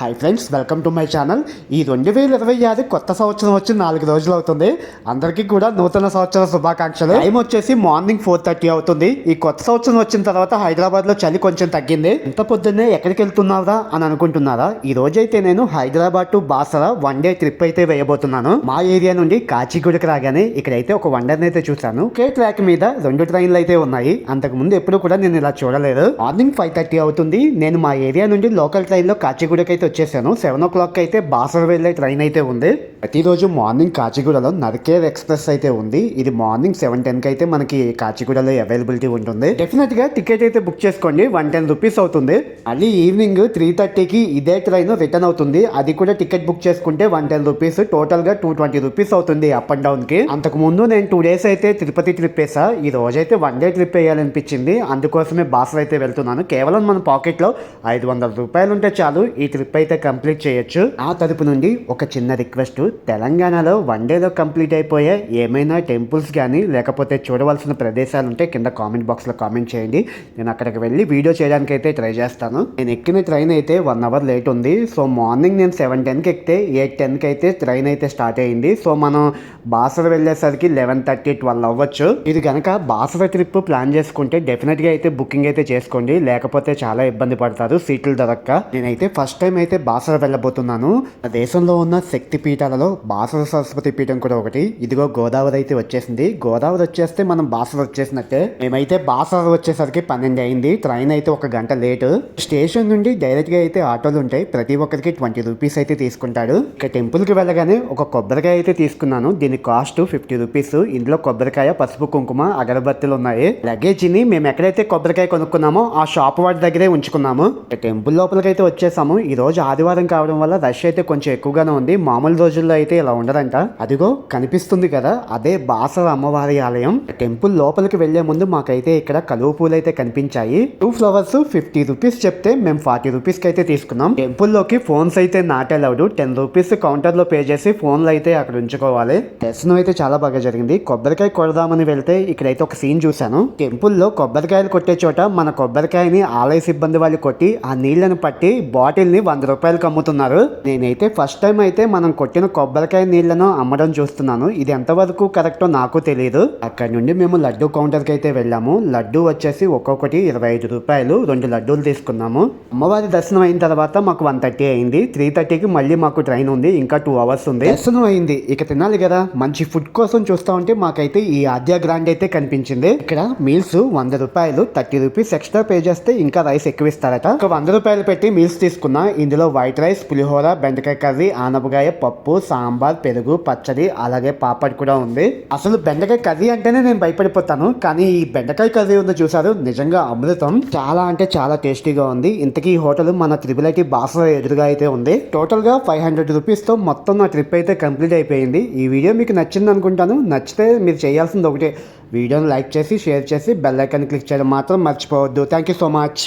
Hi friends welcome to my channel ఈ రెండు వేల ఇరవై ఆరు కొత్త సంవత్సరం వచ్చి నాలుగు రోజులు అవుతుంది అందరికీ కూడా నూతన సంవత్సర శుభాకాంక్షలు. టైం వచ్చేసి మార్నింగ్ ఫోర్ థర్టీ అవుతుంది. ఈ కొత్త సంవత్సరం వచ్చిన తర్వాత హైదరాబాద్లో చలి కొంచెం తగ్గింది. ఇంత పొద్దున్నే ఎక్కడికి వెళ్తున్నారా అని అనుకుంటున్నారా? ఈ రోజైతే నేను Hyderabad to Basara one day trip అయితే వేయబోతున్నాను. మా ఏరియా నుండి కాచిగూడకి రాగానే ఇక్కడైతే ఒక వండర్ని అయితే చూశాను. ఒకే ట్రాక్ మీద రెండు ట్రైన్లు అయితే ఉన్నాయి. అంతకు ముందు ఎప్పుడు కూడా నేను ఇలా చూడలేదు. మార్నింగ్ ఫైవ్ థర్టీ అవుతుంది. నేను మా ఏరియా నుండి లోకల్ ట్రైన్లో కాచిగూడకి అయితే వచ్చేసాను. సెవెన్ ఓ క్లాక్ అయితే బాసర వెళ్ళే ట్రైన్ అయితే ఉంది. ప్రతిరోజు మార్నింగ్ కాచిగూడలో నరకేర్ ఎక్స్ప్రెస్ అయితే ఉంది. ఇది మార్నింగ్ సెవెన్ టెన్కి అయితే మనకి కాచిగూడలో అవైలబిలిటీ ఉంటుంది డెఫినెట్గా టికెట్ అయితే బుక్ చేసుకోండి. వన్ టెన్ రూపీస్ అవుతుంది. మళ్ళీ ఈవినింగ్ త్రీ థర్టీకి ఇదే ట్రైన్ రిటర్న్ అవుతుంది. అది కూడా టికెట్ బుక్ చేసుకుంటే వన్ టెన్ రూపీస్ టోటల్గా టూ ట్వంటీ రూపీస్ అవుతుంది అప్ అండ్ డౌన్కి అంతకు ముందు నేను టూ డేస్ అయితే తిరుపతి ట్రిప్ వేసా. ఈ రోజైతే వన్ డే ట్రిప్ వేయాలనిపించింది. అందుకోసమే బాసర్ అయితే వెళ్తున్నాను. కేవలం మన పాకెట్లో ఐదు వందల రూపాయలు ఉంటే చాలు. ఈ ట్రిప్ అయితే కంప్లీట్ చేయొచ్చు. ఆ తరపు నుండి ఒక చిన్న రిక్వెస్ట్. తెలంగాణలో వన్ డేలో కంప్లీట్ అయిపోయే ఏమైనా టెంపుల్స్ కానీ లేకపోతే చూడవలసిన ప్రదేశాలు ఉంటే కింద కామెంట్ బాక్స్లో కామెంట్ చేయండి. నేను అక్కడికి వెళ్ళి వీడియో చేయడానికి అయితే ట్రై చేస్తాను. నేను ఎక్కిన ట్రైన్ అయితే వన్ అవర్ లేట్ ఉంది. సో మార్నింగ్ నేను సెవెన్ టెన్కి ఎక్కితే ఎయిట్ టెన్కి అయితే ట్రైన్ అయితే స్టార్ట్ అయ్యింది సో మనం బాసర వెళ్ళేసరికి లెవెన్ థర్టీ ట్వెల్వ్ అవ్వచ్చు. ఇది కనుక బాసర ట్రిప్ ప్లాన్ చేసుకుంటే డెఫినెట్గా అయితే బుకింగ్ అయితే చేసుకోండి. లేకపోతే చాలా ఇబ్బంది పడతారు. సీట్లు దొరక్క. నేనైతే ఫస్ట్ టైం అయితే బాసర వెళ్ళబోతున్నాను. దేశంలో ఉన్న శక్తి పీఠాలలో బాసర సరస్వతి పీఠం కూడా ఒకటి. ఇదిగో గోదావరి అయితే వచ్చేసింది. గోదావరి వచ్చేస్తే మనం బాసర వచ్చేసినట్టే. మేమైతే బాసర వచ్చేసరికి పన్నెండు అయింది. ట్రైన్ అయితే ఒక గంట లేట్. స్టేషన్ నుండి డైరెక్ట్గా అయితే ఆటోలు ఉంటాయి. ప్రతి ఒక్కరికి ట్వంటీ రూపీస్ అయితే తీసుకుంటాడు. ఇక టెంపుల్కి వెళ్ళగానే ఒక కొబ్బరికాయ అయితే తీసుకున్నాను. దీని కాస్ట్ ఫిఫ్టీ రూపీస్. ఇందులో కొబ్బరికాయ పసుపు కుంకుమ అగరబత్తులు ఉన్నాయి. లగేజీని మేము ఎక్కడైతే కొబ్బరికాయ కొనుక్కున్నామో ఆ షాప్ వాడి దగ్గరే ఉంచుకున్నాము. టెంపుల్ లోపలికి అయితే వచ్చేసాము. ఈ రోజు రోజు ఆదివారం కావడం వల్ల రష్ అయితే కొంచెం ఎక్కువగానే ఉంది. మామూలు రోజుల్లో అయితే ఇలా ఉండదంట. అదిగో కనిపిస్తుంది కదా అదే బాసర అమ్మవారి ఆలయం. టెంపుల్ లోపలికి వెళ్ళే ముందు మాకైతే ఇక్కడ కలువ పూలు అయితే కనిపించాయి. టూ ఫ్లవర్స్ ఫిఫ్టీ రూపీస్ చెప్తే మేము ఫార్టీ రూపీస్కి అయితే తీసుకున్నాం. టెంపుల్లోకి ఫోన్స్ అయితే నాట్ అలౌడ్ టెన్ రూపీస్ కౌంటర్లో పే చేసి ఫోన్లు అయితే అక్కడ ఉంచుకోవాలి. దర్శనం అయితే చాలా బాగా జరిగింది. కొబ్బరికాయ కొడదామని వెళ్తే ఇక్కడైతే ఒక సీన్ చూశాను. టెంపుల్లో కొబ్బరికాయలు కొట్టే చోట మన కొబ్బరికాయని ఆలయ సిబ్బంది వాళ్ళు కొట్టి ఆ నీళ్ళను పట్టి బాటిల్ని వంద రూపాయలకు అమ్ముతున్నారు నేనైతే ఫస్ట్ టైం అయితే మనం కొట్టిన కొబ్బరికాయ నీళ్ళను అమ్మడం చూస్తున్నాను. ఇది ఎంతవరకు కరెక్టో నాకు తెలియదు అక్కడ నుండి మేము లడ్డు కౌంటర్కి అయితే వెళ్ళాము. లడ్డు వచ్చేసి ఒక్కొక్కటి ఇరవై ఐదు రూపాయలు. రెండు లడ్డూలు తీసుకున్నాము. అమ్మవారి దర్శనం అయిన తర్వాత మాకు వన్ థర్టీ అయింది. త్రీ థర్టీకి మళ్ళీ మాకు ట్రైన్ ఉంది. ఇంకా టూ అవర్స్ ఉంది. దర్శనం అయింది. ఇక తినాలి కదా. మంచి ఫుడ్ కోసం చూస్తా ఉంటే మాకైతే ఈ ఆద్య గ్రాండ్ అయితే కనిపించింది. ఇక్కడ మీల్స్ వంద రూపాయలు. థర్టీ రూపీస్ ఎక్స్ట్రా పే చేస్తే ఇంకా రైస్ ఎక్కువ ఇస్తారట. ఒక వంద రూపాయలు పెట్టి మీల్స్ తీసుకున్నా. ఇందులో వైట్ రైస్ పులిహోర బెండకాయ కర్రీ ఆనపకాయ పప్పు సాంబార్ పెరుగు పచ్చడి అలాగే పాపడ్ కూడా ఉంది. అసలు బెండకాయ కర్రీ అంటేనే నేను భయపడిపోతాను కానీ ఈ బెండకాయ కర్రీ ఉంది చూసారు నిజంగా అమృతం. చాలా అంటే చాలా టేస్టీగా ఉంది. ఇంతకీ ఈ హోటల్ మన త్రిబుల్ ఐటీ బాస ఎదురుగా అయితే ఉంది. టోటల్గా ఫైవ్ హండ్రెడ్ రూపీస్తో మొత్తం నా ట్రిప్ అయితే కంప్లీట్ అయిపోయింది. ఈ వీడియో మీకు నచ్చింది అనుకుంటాను. నచ్చితే మీరు చేయాల్సింది ఒకటే వీడియోని లైక్ చేసి షేర్ చేసి బెల్ ఐకాన్ క్లిక్ చేయడం మాత్రం మర్చిపోవద్దు. Thank you so much